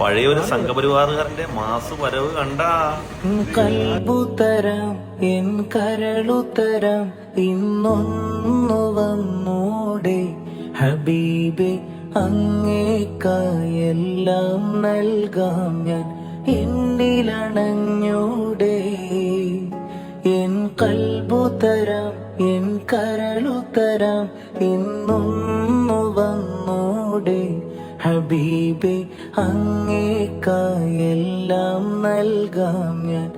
പഴയ ഒരു സംഘപരിവാറുകാരന്റെ മാസ് വരവ് കണ്ട. കൽബുതരം എൻ കരളുത്തരം ഇന്നൊന്നു വന്നോടെ. ഹബീബെ അങ്ങേക്കായെല്ലാം നൽകാം ഞാൻ എന്നിലണഞ്ഞൂടെ. N കൽബുത്തരം N കരളുത്തരം ഇന്നൊന്നു വന്നൂടെ. ഹബീബെ അങ്ങേക്കായെല്ലാം നൽകാം ഞാൻ.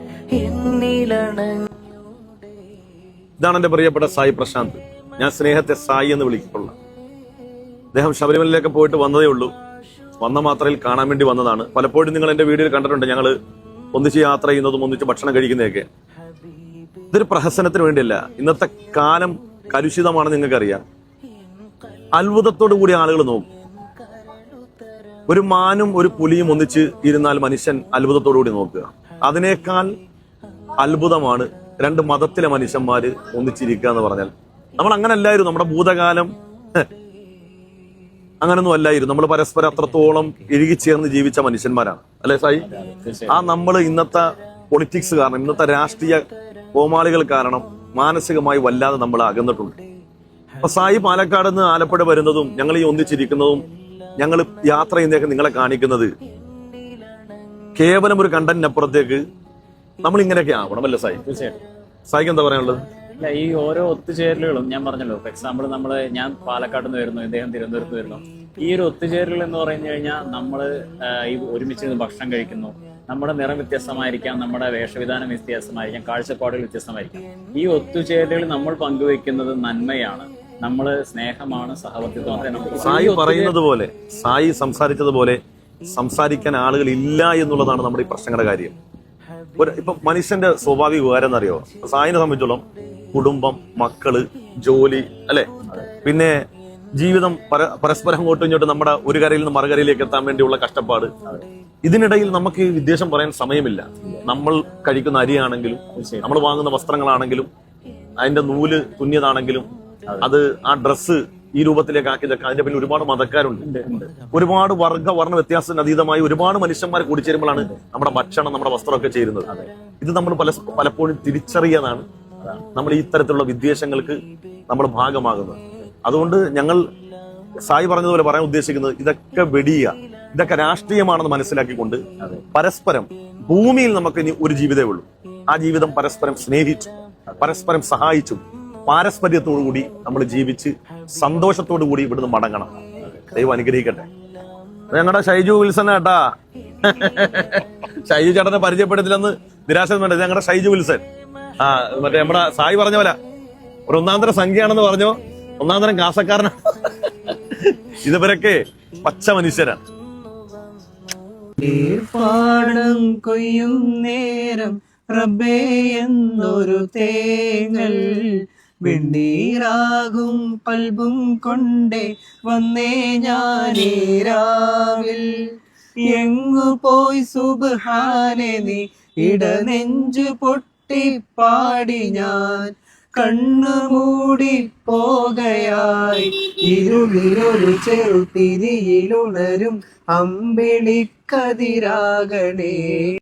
ഇതാണ് എന്റെ പ്രിയപ്പെട്ട സായി പ്രശാന്ത്. ഞാൻ സ്നേഹത്തെ സായി എന്ന് വിളിക്കുള്ള. അദ്ദേഹം ശബരിമലയിലേക്ക് പോയിട്ട് വന്നതേ ഉള്ളൂ. വന്ന മാത്രയിൽ കാണാൻ വേണ്ടി വന്നതാണ്. പലപ്പോഴും നിങ്ങൾ എന്റെ വീഡിയോയിൽ കണ്ടിട്ടുണ്ട് ഞങ്ങൾ ഒന്നിച്ച് യാത്ര ചെയ്യുന്നതും ഒന്നിച്ച് ഭക്ഷണം കഴിക്കുന്നതൊക്കെ. ഇതൊരു പ്രഹസനത്തിന് വേണ്ടിയല്ല. ഇന്നത്തെ കാലം കലുഷിതമാണെന്ന് നിങ്ങൾക്കറിയാം. അത്ഭുതത്തോടു കൂടി ആളുകൾ നോക്കും. ഒരു മാനും ഒരു പുലിയും ഒന്നിച്ച് ഇരുന്നാൽ മനുഷ്യൻ അത്ഭുതത്തോടു കൂടി നോക്കുക. അതിനേക്കാൾ അത്ഭുതമാണ് രണ്ട് മതത്തിലെ മനുഷ്യന്മാര് ഒന്നിച്ചിരിക്കുക എന്ന് പറഞ്ഞാൽ. നമ്മൾ അങ്ങനെ അല്ലായിരുന്നു നമ്മുടെ ഭൂതകാലം അങ്ങനൊന്നും അല്ലായിരുന്നു. നമ്മൾ പരസ്പരം അത്രത്തോളം ഇഴുകിച്ചേർന്ന് ജീവിച്ച മനുഷ്യന്മാരാണ്. അല്ലെ സായി? ആ നമ്മൾ ഇന്നത്തെ പൊളിറ്റിക്സ് കാരണം ഇന്നത്തെ രാഷ്ട്രീയ കോമാളികൾ കാരണം മാനസികമായി വല്ലാതെ നമ്മൾ അകന്നിട്ടുണ്ട്. അപ്പൊ സായി പാലക്കാട് നിന്ന് ആലപ്പുഴ വരുന്നതും ഞങ്ങൾ ഈ ഒന്നിച്ചിരിക്കുന്നതും ഞങ്ങൾ യാത്ര ചെയ്യുന്നതൊക്കെ നിങ്ങളെ കാണിക്കുന്നത്. കേവലം ഒരു കണ്ടന്റിനപ്പുറത്തേക്ക് നമ്മൾ ഇങ്ങനെയൊക്കെ ആവണം അല്ലേ സായി? തീർച്ചയായിട്ടും. സായിക്ക് എന്താ പറയാനുള്ളത്? അല്ല ഈ ഓരോ ഒത്തുചേരലുകളും ഞാൻ പറഞ്ഞല്ലോ ഫോർ എക്സാമ്പിൾ നമ്മൾ ഞാൻ പാലക്കാട് നിന്ന് വരുന്നു ഇദ്ദേഹം തിരുവനന്തപുരത്ത് വരുന്നു. ഈ ഒരു ഒത്തുചേരലുകൾ എന്ന് പറഞ്ഞു കഴിഞ്ഞാൽ നമ്മൾ ഈ ഒരുമിച്ച് നിന്ന് ഭക്ഷണം കഴിക്കുന്നു. നമ്മുടെ നിറം വ്യത്യസ്തമായിരിക്കാം നമ്മുടെ വേഷവിധാനം വ്യത്യാസമായിരിക്കാം കാഴ്ചപ്പാടുകൾ വ്യത്യസ്തമായിരിക്കാം. ഈ ഒത്തുചേരലുകൾ നമ്മൾ പങ്കുവെക്കുന്നത് നന്മയാണ്. നമ്മൾ സ്നേഹമാണ് സഹവർത്തിത്വം സായി പറയുന്നത് പോലെ സായി സംസാരിച്ചതുപോലെ സംസാരിക്കാൻ ആളുകൾ ഇല്ല എന്നുള്ളതാണ് നമ്മുടെ ഈ പ്രശ്നങ്ങളുടെ കാര്യം. ഒരു ഇപ്പൊ മനുഷ്യന്റെ സ്വാഭാവിക വികാരം എന്നറിയോ? സായിനെ സംബന്ധിച്ചോളം കുടുംബം മക്കൾ ജോലി അല്ലെ? പിന്നെ ജീവിതം പര പരസ്പരം അങ്ങോട്ടും ഇങ്ങോട്ടും നമ്മുടെ ഒരു കരയിൽ നിന്ന് മറുകരയിലേക്ക് എത്താൻ വേണ്ടിയുള്ള കഷ്ടപ്പാട്. ഇതിനിടയിൽ നമുക്ക് വിദ്വേഷം പറയാൻ സമയമില്ല. നമ്മൾ കഴിക്കുന്ന അരിയാണെങ്കിലും നമ്മൾ വാങ്ങുന്ന വസ്ത്രങ്ങളാണെങ്കിലും അതിന്റെ നൂൽ തുന്നിയതാണെങ്കിലും അത്. ആ ഡ്രസ്സ് ഈ രൂപത്തിലേക്ക് ആക്കിയതൊക്കെ അതിന്റെ പിന്നിൽ ഒരുപാട് മതക്കാരുണ്ട്. ഒരുപാട് വർഗ വർണ വ്യത്യാസത്തിന് അതീതമായി ഒരുപാട് മനുഷ്യന്മാർ കൂടിച്ചേരുമ്പോഴാണ് നമ്മുടെ ഭക്ഷണം നമ്മുടെ വസ്ത്രമൊക്കെ ചേരുന്നത്. ഇത് നമ്മൾ പല പലപ്പോഴും തിരിച്ചറിയാനാണ് നമ്മൾ ഈ തരത്തിലുള്ള വിദ്വേഷങ്ങൾക്ക് നമ്മൾ ഭാഗമാകുന്നത്. അതുകൊണ്ട് ഞങ്ങൾ സായി പറഞ്ഞതുപോലെ പറയാൻ ഉദ്ദേശിക്കുന്നത് ഇതൊക്കെ വെടിയുക. ഇതൊക്കെ രാഷ്ട്രീയമാണെന്ന് മനസ്സിലാക്കിക്കൊണ്ട് പരസ്പരം ഭൂമിയിൽ നമുക്ക് ഇനി ഒരു ജീവിതമേ ഉള്ളൂ. ആ ജീവിതം പരസ്പരം സ്നേഹിച്ചു പരസ്പരം സഹായിച്ചും പാരസ്പര്യത്തോടു കൂടി നമ്മൾ ജീവിച്ച് സന്തോഷത്തോടു കൂടി ഇവിടുന്ന് മടങ്ങണം. ദൈവം അനുഗ്രഹിക്കട്ടെ. ഞങ്ങളുടെ ഷൈജു വിൽസൺ കേട്ടാ ഷൈജു ചേട്ടനെ പരിചയപ്പെടുത്തില്ലെന്ന് നിരാശ വേണ്ട ഞങ്ങളുടെ ഷൈജു വിൽസൺ. ആ മറ്റേ നമ്മുടെ സായി പറഞ്ഞ പോലെ. ഒരു ഒന്നാന്തരം സംഖ്യയാണെന്ന് പറഞ്ഞോ? ഒന്നാന്തരം കാസക്കാരനാണ് ഇതുവരൊക്കെ പച്ച മനുഷ്യരാണ്. പാടം കൊയ്യും നേരം റബ്ബേ എന്നൊരു തേങ്ങൽ വെണ്ണീറാകും പൽബും കൊണ്ടേ വന്നേ ഞാനീരാവിൽ എങ്ങു പോയി സുബഹാനെ നീ? ഇടനെഞ്ചു പൊട്ടിപ്പാടി ഞാൻ. കണ്ണു മൂടി പോകയായി. ഇരുളിലൊരു ചെറുതിരിയിലുണരും അമ്പിളിക്കതിരാകണേ.